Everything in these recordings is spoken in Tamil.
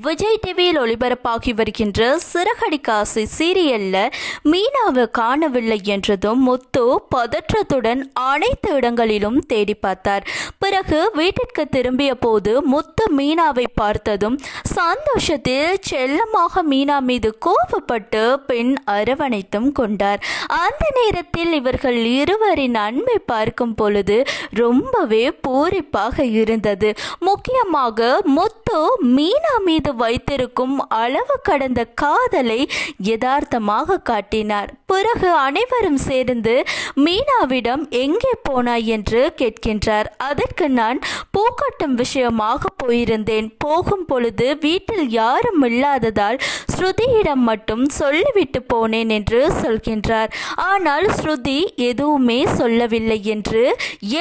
விஜய் டிவியில் ஒளிபரப்பாகி வருகின்ற சிறகடி சீரியல்ல மீனாவை காணவில்லை என்றதும் முத்து பதற்றத்துடன் அனைத்து இடங்களிலும் தேடி பார்த்தார். பிறகு வீட்டிற்கு திரும்பிய போது முத்து மீனாவை பார்த்ததும் சந்தோஷத்தில் செல்லமாக மீனா மீது கோபப்பட்டு பெண் அரவணைத்தும் கொண்டார். அந்த நேரத்தில் இவர்கள் இருவரின் அன்பை பார்க்கும் பொழுது ரொம்பவே பூரிப்பாக இருந்தது. முக்கியமாக முத்து மீனா மீது வைத்திருக்கும் அளவு கடந்த காதலை யதார்த்தமாக காட்டினார். பிறகு அனைவரும் சேர்ந்து மீனாவிடம் எங்கே போனாய்? என்று கேட்கின்றார். அதற்கு நான் பூக்கட்டும் விஷயமாக போயிருந்தேன். போகும் பொழுது வீட்டில் யாரும் இல்லாததால் ஸ்ருதியிடம் மட்டும் சொல்லிவிட்டு போனேன் என்று சொல்கின்றார். ஆனால் ஸ்ருதி எதுவுமே சொல்லவில்லை என்று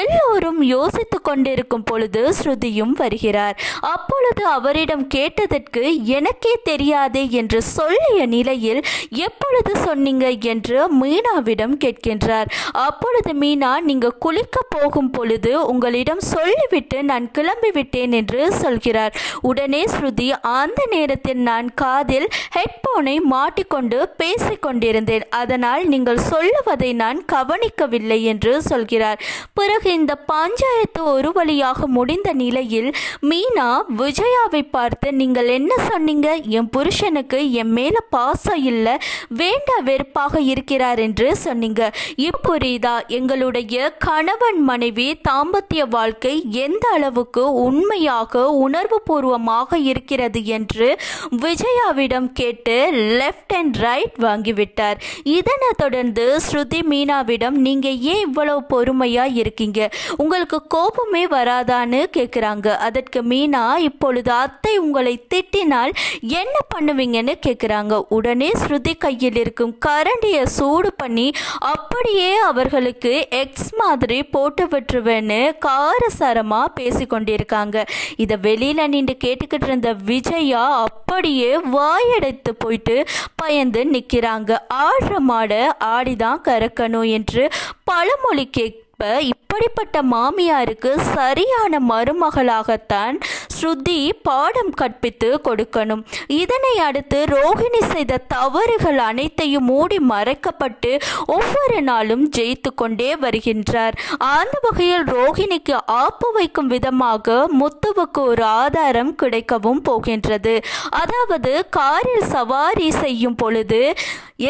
எல்லோரும் யோசித்து கொண்டிருக்கும் பொழுது ஸ்ருதியும் வருகிறார். அப்பொழுது அவரிடம் கேட்டதற்கு எனக்கே தெரியாதே என்று சொல்லிய நிலையில் எப்பொழுது சொன்னீங்க என்று மீனாவிடம் கேட்கின்றார். அப்பொழுது மீனா நீங்க குளிக்க போகும் பொழுது உங்களிடம் சொல்லிவிட்டு நான் கிளம்பிவிட்டேன் என்று சொல்கிறார். உடனே ஸ்ருதி அந்த நேரத்தில் நான் காதில் ஹெட்போனை மாட்டிக்கொண்டு பேசிக்கொண்டிருந்தேன். அதனால் நீங்கள் சொல்லுவதை நான் கவனிக்கவில்லை என்று சொல்கிறார். பிறகு இந்த பஞ்சாயத்து ஒரு வழியாக முடிந்த நிலையில் மீனா விஜயாவை பார்த்து நீங்கள் என்ன சொன்னீங்க? என் புருஷனுக்கு என் மேல பாசம் இல்லை வேண்டா வெறுப்பாக இருக்கிறார் என்று சொன்னீங்க. இப்போ புரியுதா? எங்களுடைய கணவன் மனைவி தாம்பத்திய வாழ்க்கை எந்த அளவுக்கு உண்மையாக உணர்வு பூர்வமாக இருக்கிறது என்று விஜயாவிடம் கேட்டு லெஃப்ட் அண்ட் ரைட் வாங்கிவிட்டார். இதனை தொடர்ந்து ஸ்ருதி மீனாவிடம் நீங்க ஏன் இவ்வளவு பொறுமையா இருக்கீங்க? உங்களுக்கு கோபமே வராதான்னு கேட்குறாங்க அதற்கு மீனா இப்பொழுது அத்தை உங்களை திட்டினால் என்ன பண்ணுவீங்கன்னு கேட்குறாங்க உடனே ஸ்ருதி கையில் இருக்கும் கரண்டியை சூடு பண்ணி அப்படியே அவர்களுக்கு எக்ஸ் மாதிரி போட்டு விட்டுருவேன்னு காரசாரமாக பேசி கொண்டிருக்காங்க. இதை வெளியில் நின்று கேட்டுக்கிட்டு இருந்த விஜயா அப்படியே வாயடைத்து போயிட்டு பயந்து நிற்கிறாங்க ஆடுற மாட ஆடிதான் கறக்கணும் என்று பழமொழி கேட்ப அப்படிப்பட்ட மாமியாருக்கு சரியான மருமகளாகத்தான் ஸ்ருதி பாடம் கற்பித்து கொடுக்கணும். இதனை அடுத்து ரோஹிணி செய்த தவறுகள் அனைத்தையும் மூடி மறைக்கப்பட்டு ஒவ்வொரு நாளும் ஜெயித்து கொண்டே வருகின்றார். அந்த வகையில் ரோஹிணிக்கு ஆப்பு வைக்கும் விதமாக முத்துவுக்கு ஒரு ஆதாரம் கிடைக்கவும் போகின்றது. அதாவது காரில் சவாரி செய்யும் பொழுது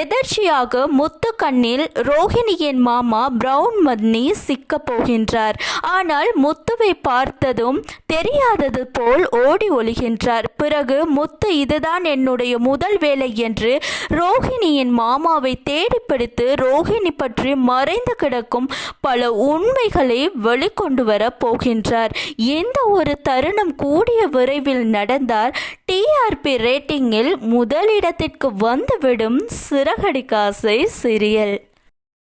எதர்ச்சியாக முத்து கண்ணில் ரோஹிணியின் மாமா பிரவுன் மத்னி சிக்க போகின்றார். ஆனால் முத்துவை பார்த்ததும் தெரியாதது போல் ஓடி ஒழுகின்றார் பிறகு முத்து இதுதான் என்னுடைய முதல் வேலை என்று ரோஹிணியின் மாமாவை தேடி பிடித்து ரோஹிணி பற்றி மறைந்து கிடக்கும் பல உண்மைகளை வெளிக்கொண்டு வர போகின்றார். எந்த ஒரு தருணம் கூடிய விரைவில் நடந்தால் டிஆர்பி ரேட்டிங்கில் முதலிடத்திற்கு வந்துவிடும் சிறகடி காசை